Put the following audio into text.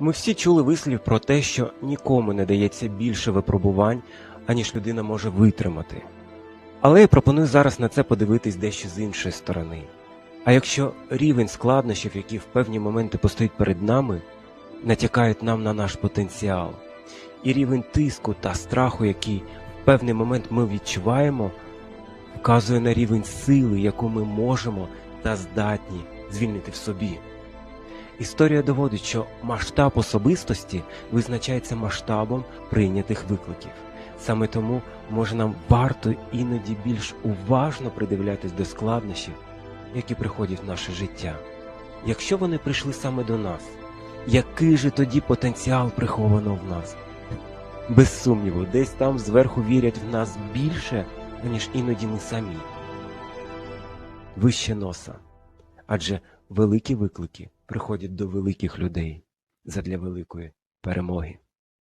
Ми всі чули вислів про те, що нікому не дається більше випробувань, аніж людина може витримати. Але я пропоную зараз на це подивитись дещо з іншої сторони. А якщо рівень складнощів, які в певні моменти постають перед нами, натякають нам на наш потенціал, і рівень тиску та страху, який в певний момент ми відчуваємо, вказує на рівень сили, яку ми можемо та здатні звільнити в собі. Історія доводить, що масштаб особистості визначається масштабом прийнятих викликів. Саме тому може нам варто іноді більш уважно придивлятись до складнощів, які приходять в наше життя. Якщо вони прийшли саме до нас, який же тоді потенціал приховано в нас? Без сумніву, десь там зверху вірять в нас більше, ніж іноді ми самі. Вище носа. Адже великі виклики приходять до великих людей задля великої перемоги.